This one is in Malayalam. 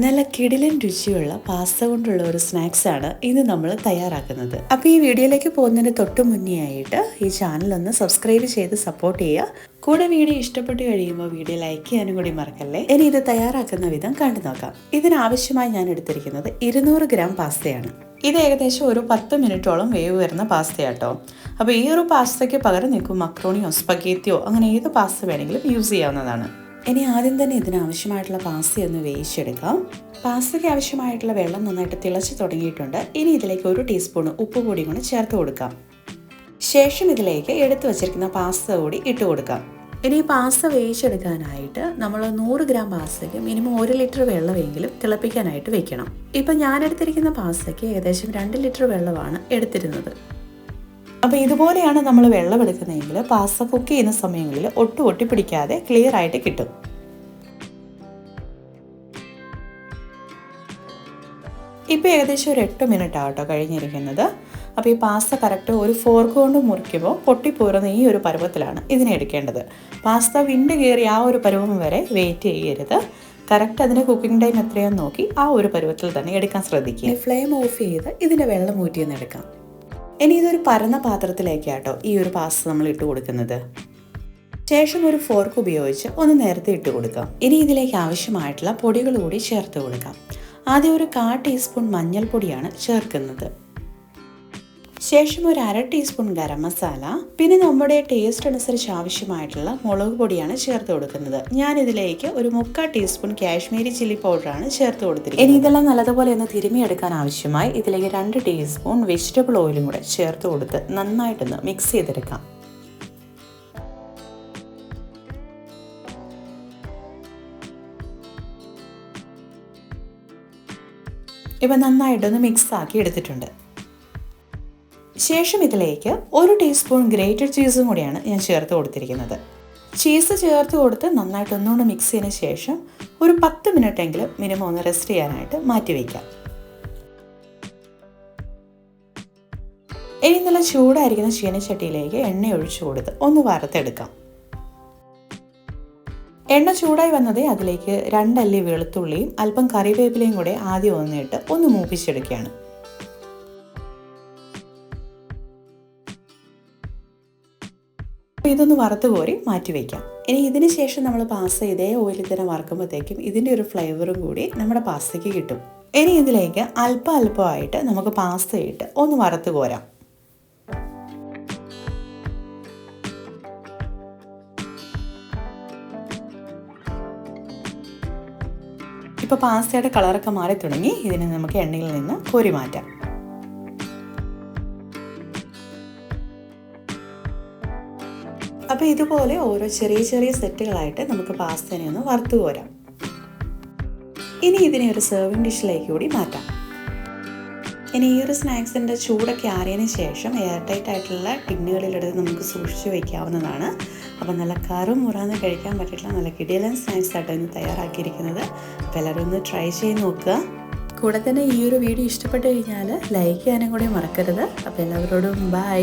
നല്ല കിടിലൻ രുചിയുള്ള പാസ്ത കൊണ്ടുള്ള ഒരു സ്നാക്സ് ആണ് ഇന്ന് നമ്മൾ തയ്യാറാക്കുന്നത്. അപ്പോൾ ഈ വീഡിയോയിലേക്ക് പോകുന്നതിന് തൊട്ട് മുന്നേ ആയിട്ട് ഈ ചാനൽ ഒന്ന് സബ്സ്ക്രൈബ് ചെയ്ത് സപ്പോർട്ട് ചെയ്യുക. കൂടെ വീഡിയോ ഇഷ്ടപ്പെട്ട് കഴിയുമ്പോൾ വീഡിയോ ലൈക്ക് ചെയ്യാനും കൂടി മറക്കല്ലേ? ഇനി ഇത് തയ്യാറാക്കുന്ന വിധം കണ്ടു നോക്കാം. ഇതിനാവശ്യമായി ഞാൻ എടുത്തിരിക്കുന്നത് ഇരുന്നൂറ് ഗ്രാം പാസ്തയാണ്. ഇത് ഏകദേശം ഒരു പത്ത് മിനിറ്റോളം വേവ് വരുന്ന പാസ്തയാട്ടോ. അപ്പോൾ ഈ ഒരു പാസ്തയ്ക്ക് പകരം നിങ്ങൾക്ക് മക്രോണിയോ സ്പഗേത്തിയോ അങ്ങനെ ഏത് പാസ്ത വേണമെങ്കിലും യൂസ് ചെയ്യാവുന്നതാണ്. ഇനി ആദ്യം തന്നെ ഇതിനാവശ്യമായിട്ടുള്ള പാസ്ത ഒന്ന് വേവിച്ചെടുക്കാം പാസ്തയ്ക്ക് ആവശ്യമായിട്ടുള്ള വെള്ളം നന്നായിട്ട് തിളച്ച് തുടങ്ങിയിട്ടുണ്ട്. ഇനി ഇതിലേക്ക് ഒരു ടീസ്പൂൺ ഉപ്പ് പൊടിയും കൂടി ചേർത്ത് കൊടുക്കാം. ശേഷം ഇതിലേക്ക് എടുത്തു വച്ചിരിക്കുന്ന പാസ്ത കൂടി ഇട്ട് കൊടുക്കാം. ഇനി പാസ്ത വേവിച്ചെടുക്കാനായിട്ട് നമ്മൾ നൂറ് ഗ്രാം പാസ്തയ്ക്ക് മിനിമം ഒരു ലിറ്റർ വെള്ളമെങ്കിലും തിളപ്പിക്കാനായിട്ട് വെക്കണം. ഇപ്പം ഞാൻ എടുത്തിരിക്കുന്ന പാസ്തയ്ക്ക് ഏകദേശം രണ്ട് ലിറ്റർ വെള്ളമാണ് എടുത്തിരുന്നത്. അപ്പോൾ ഇതുപോലെയാണ് നമ്മൾ വെള്ളം എടുക്കുന്നതെങ്കിൽ പാസ്ത കുക്ക് ചെയ്യുന്ന സമയങ്ങളിൽ ഒട്ടും ഒട്ടി പിടിക്കാതെ ക്ലിയർ ആയിട്ട് കിട്ടും. ഇപ്പോൾ ഏകദേശം ഒരു എട്ട് മിനിറ്റ് ആട്ടോ കഴിഞ്ഞിരിക്കുന്നത്. അപ്പോൾ ഈ പാസ്ത കറക്റ്റ് ഒരു ഫോർക്ക് കൊണ്ട് മുറിക്കുമ്പോൾ പൊട്ടിപ്പോരുന്ന ഈ ഒരു പരുവത്തിലാണ് ഇതിനെ എടുക്കേണ്ടത്. പാസ്ത വിണ്ട് കയറി ആ ഒരു പരുവം വരെ വെയിറ്റ് ചെയ്യരുത്. കറക്റ്റ് അതിന്റെ കുക്കിംഗ് ടൈം എത്രയാണെന്ന് നോക്കി ആ ഒരു പരുവത്തിൽ തന്നെ എടുക്കാൻ ശ്രദ്ധിക്കുക. ഫ്ലെയിം ഓഫ് ചെയ്ത് ഇതിന്റെ വെള്ളം ഊറ്റിയെന്ന് എടുക്കാം. ഇനി ഇതൊരു പരന്ന പാത്രത്തിലേക്കാട്ടോ ഈ ഒരു പാസ്ത നമ്മൾ ഇട്ട് കൊടുക്കുന്നത്. ശേഷം ഒരു ഫോർക്ക് ഉപയോഗിച്ച് ഒന്ന് നേരത്തെ ഇട്ട് കൊടുക്കാം. ഇനി ഇതിലേക്ക് ആവശ്യമായിട്ടുള്ള പൊടികൾ കൂടി ചേർത്ത് കൊടുക്കാം. ആദ്യം ഒരു കാ ടീസ്പൂൺ മഞ്ഞൾപ്പൊടിയാണ് ചേർക്കുന്നത്. ശേഷം ഒരു അര ടീസ്പൂൺ ഗരം മസാല പിന്നെ നമ്മുടെ ടേസ്റ്റ് അനുസരിച്ച് ആവശ്യമായിട്ടുള്ള മുളക് പൊടിയാണ് ചേർത്ത് കൊടുക്കുന്നത്. ഞാൻ ഇതിലേക്ക് ഒരു മുക്കാൽ ടീസ്പൂൺ കാശ്മീരി ചില്ലി പൗഡറാണ് ചേർത്ത് കൊടുത്തിരിക്കുന്നത്. ഇനി ഇതെല്ലാം നല്ലതുപോലെ ഒന്ന് തിരുമിയെടുക്കാൻ ആവശ്യമായി ഇതിലേക്ക് രണ്ട് ടീസ്പൂൺ വെജിറ്റബിൾ ഓയിലും കൂടെ ചേർത്ത് കൊടുത്ത് നന്നായിട്ടൊന്ന് മിക്സ് ചെയ്തെടുക്കാം. ഇപ്പം നന്നായിട്ടൊന്ന് മിക്സ് ആക്കി എടുത്തിട്ടുണ്ട്. ശേഷം ഇതിലേക്ക് ഒരു ടീസ്പൂൺ ഗ്രേറ്റഡ് ചീസും കൂടിയാണ് ഞാൻ ചേർത്ത് കൊടുത്തിരിക്കുന്നത്. ചീസ് ചേർത്ത് കൊടുത്ത് നന്നായിട്ട് ഒന്നുകൂടെ മിക്സ് ചെയ്തതിന് ശേഷം ഒരു പത്ത് മിനിറ്റ് എങ്കിലും മിനിമം ഒന്ന് റെസ്റ്റ് ചെയ്യാനായിട്ട് മാറ്റി വയ്ക്കാം ഇനി നല്ല ചൂടായിരിക്കുന്ന ചീനച്ചട്ടിയിലേക്ക് എണ്ണ ഒഴിച്ചു കൊടുത്ത് ഒന്ന് വറുത്തെടുക്കാം. എണ്ണ ചൂടായി വന്നതേ അതിലേക്ക് രണ്ടല്ലി വെളുത്തുള്ളിയും അല്പം കറിവേപ്പിലയും കൂടെ ആദ്യം ഒന്നിട്ട് ഒന്ന് മൂപ്പിച്ചെടുക്കുകയാണ്. ഇതൊന്ന് വറുത്ത് കോരി മാറ്റി വയ്ക്കാം ഇനി ഇതിന് ശേഷം നമ്മൾ പാസ്ത ഇതേ ഓയിലിൽ തന്നെ വറുക്കുമ്പോഴത്തേക്കും ഇതിന്റെ ഒരു ഫ്ലേവറും കൂടി നമ്മുടെ പാസ്തയ്ക്ക് കിട്ടും. ഇനി ഇതിലേക്ക് അല്പ അല്പമായിട്ട് നമുക്ക് പാസ്തയിട്ട് ഒന്ന് വറുത്ത് കോരാം. ഇപ്പോൾ പാസ്തയുടെ കളറൊക്കെ മാറി തുടങ്ങി ഇതിനെ നമുക്ക് എണ്ണയിൽ നിന്ന് കോരി മാറ്റാം. അപ്പോൾ ഇതുപോലെ ഓരോ ചെറിയ ചെറിയ സെറ്റുകളായിട്ട് നമുക്ക് പാസ്തനെ ഒന്ന് വറുത്തു കോരാം. ഇനി ഇതിനെ ഒരു സെർവിങ് ഡിഷിലേക്ക് കൂടി മാറ്റാം. ഇനി ഈ ഒരു സ്നാക്സിന്റെ ചൂടൊക്കെ ആറിയതിന് ശേഷം എയർ ടൈറ്റ് ആയിട്ടുള്ള ടിന്നുകളിലെടുത്ത് നമുക്ക് സൂക്ഷിച്ച് വയ്ക്കാവുന്നതാണ് അപ്പോൾ നല്ല കറും മുറാന്ന് കഴിക്കാൻ പറ്റിയിട്ടുള്ള നല്ല കിടിയലൻ സ്നാക്സ് ആയിട്ട് ഇന്ന് തയ്യാറാക്കിയിരിക്കുന്നത്. അപ്പോൾ എല്ലാവരും ഒന്ന് ട്രൈ ചെയ്ത് നോക്കുക. കൂടെ തന്നെ ഈ ഒരു വീഡിയോ ഇഷ്ടപ്പെട്ട് കഴിഞ്ഞാൽ ലൈക്ക് ചെയ്യാനും കൂടി മറക്കരുത്. അപ്പോൾ എല്ലാവരോടും ബൈ